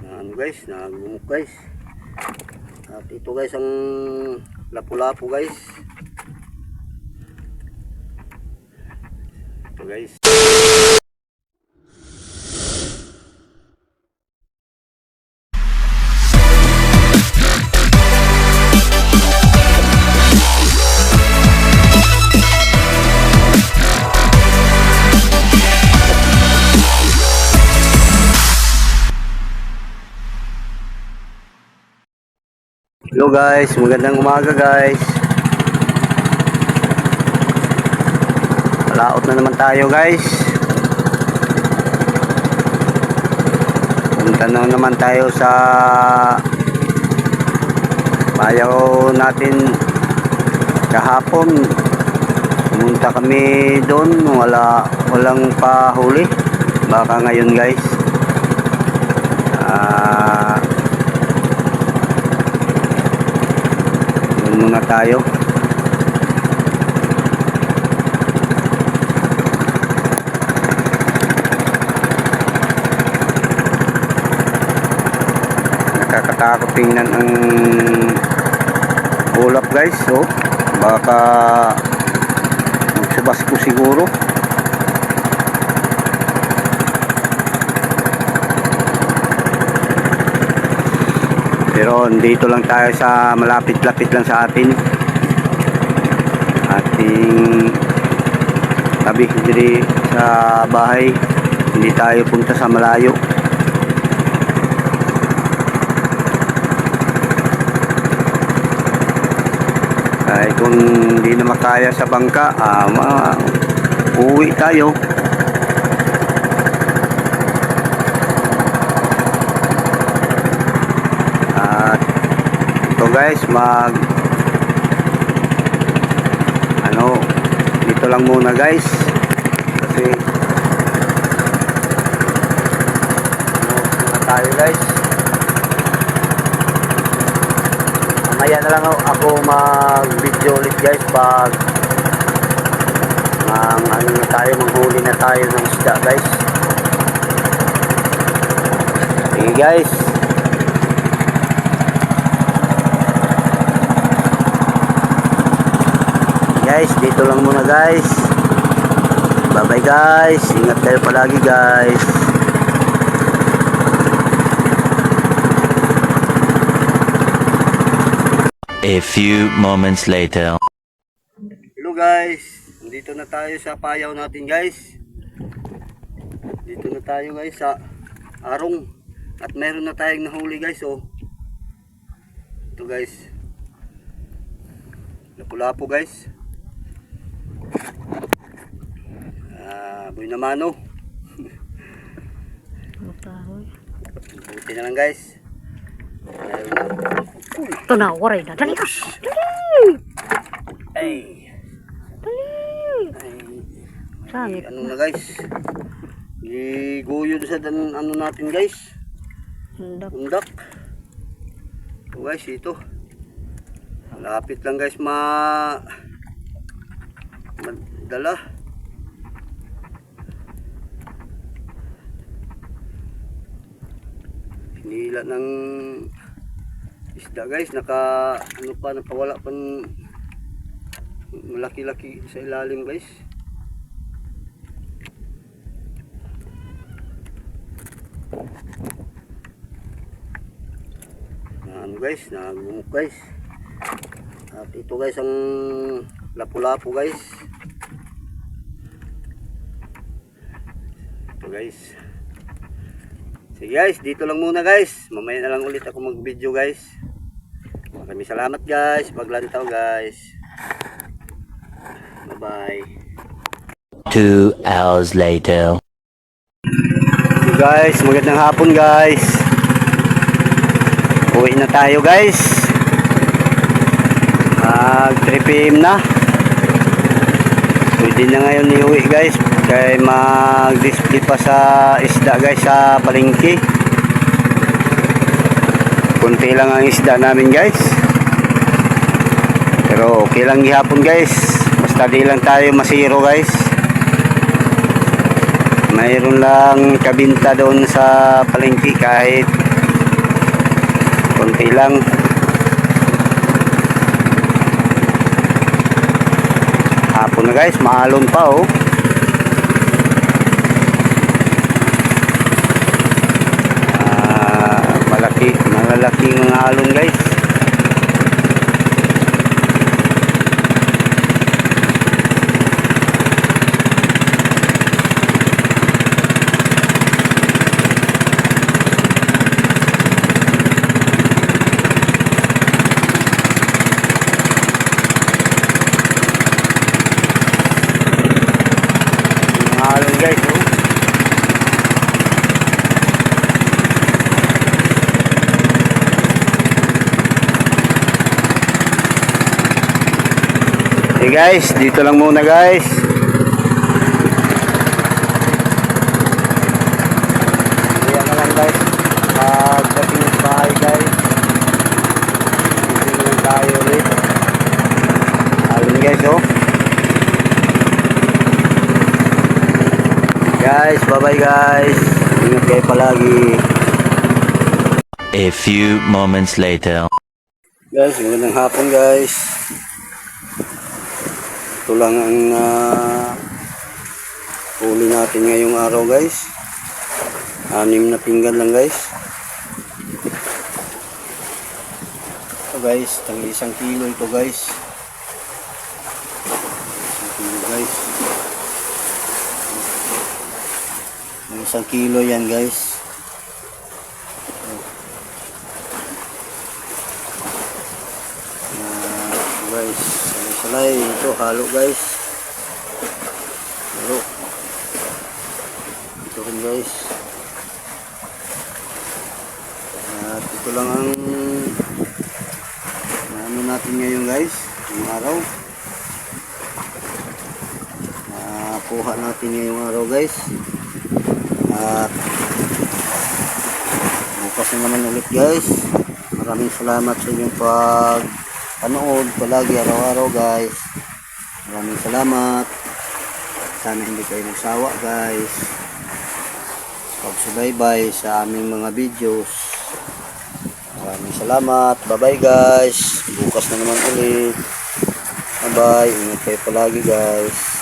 Na ano guys, nagumuk guys. At ito guys ang lapu-lapu guys. Ito guys. Hello guys, magandang umaga guys. Laot na naman tayo guys. Punta na naman tayo sa bayaw natin kahapon. Pumunta kami doon, wala walang pahuli. Baka ngayon guys. Ah, Doon muna tayo. Nakakatakot tingnan ang ulap guys. So, baka magsabasko siguro. Pero dito lang tayo sa malapit-lapit lang sa atin. Ating tabi diri sa bahay. Hindi tayo punta sa malayo. Ay kung hindi na makaya sa bangka, ah, uwi tayo. Guys, mag ano, dito lang muna guys. Kasi ano, tayo guys. Mamaya na lang ako mag-video ulit guys pag mang ano na tayo, manghuli na tayo ng isda guys. Sige guys. Guys. Dito lang muna guys. Bye bye guys. Ingat kayo palagi guys. A few moments later. hello guys. Dito na tayo sa payaw natin guys. Dito na tayo guys sa arong. At meron na tayong nahuli guys oh. Ito guys. Lapu-lapu guys ah boy na mano buti na lang guys. Ito na, waray na. Dali ka! ay Dali! ay ano na guys giguyo sa dan, ano natin guys Hindi. undak ito guys ito lapit lang guys ma madala hinila ng isda guys. Naka ano pa napawala pa ng malaki-laki sa ilalim guys. Na ano guys nagumuk guys. At ito guys ang lapu-lapu guys guys sige guys dito lang muna guys mamaya na lang ulit ako mag video guys maraming salamat guys paglantaw guys bye bye Two hours later. Okay guys, magandang hapon guys. Uwi na tayo guys. Mag 3 PM na. Pwede na ngayon iuwi guys. Kaya mag-display pa sa isda guys sa palengke. Kunti lang ang isda namin guys. Pero okay lang gihapon guys. Basta di lang tayo masiro guys. mayroon lang kabinta doon sa palengke kahit konti lang hapon na guys maalon pa oh Ah, malaki malalaki mga alon guys mga alon guys oh Hey guys, dito lang muna guys. Ayan na lang guys. Pagdating sa bahay guys. Dito lang tayo ulit. Alin guys oh. Guys, bye bye guys. Ingat kayo palagi. A few moments later. Guys, magandang hapon guys. Ito lang ang uh, huli natin ngayong araw guys. Anim na pinggan lang guys. Ito guys, tang isang kilo ito guys. Isang kilo guys. Ang isang kilo yan guys. Guys, salay-salay. Ito, halo guys. Halo. Ito rin guys. At ito lang ang ano natin ngayon guys. Yung araw. Nakuha natin ngayong araw guys. At bukas na naman ulit guys. Maraming salamat sa inyong pag panood palagi araw-araw guys. Maraming salamat. Sana hindi kayo magsawa guys. Pagsubaybay sa aming mga videos. Maraming salamat. Bye-bye guys. Bukas na naman ulit. Bye-bye. Ingat kayo palagi guys.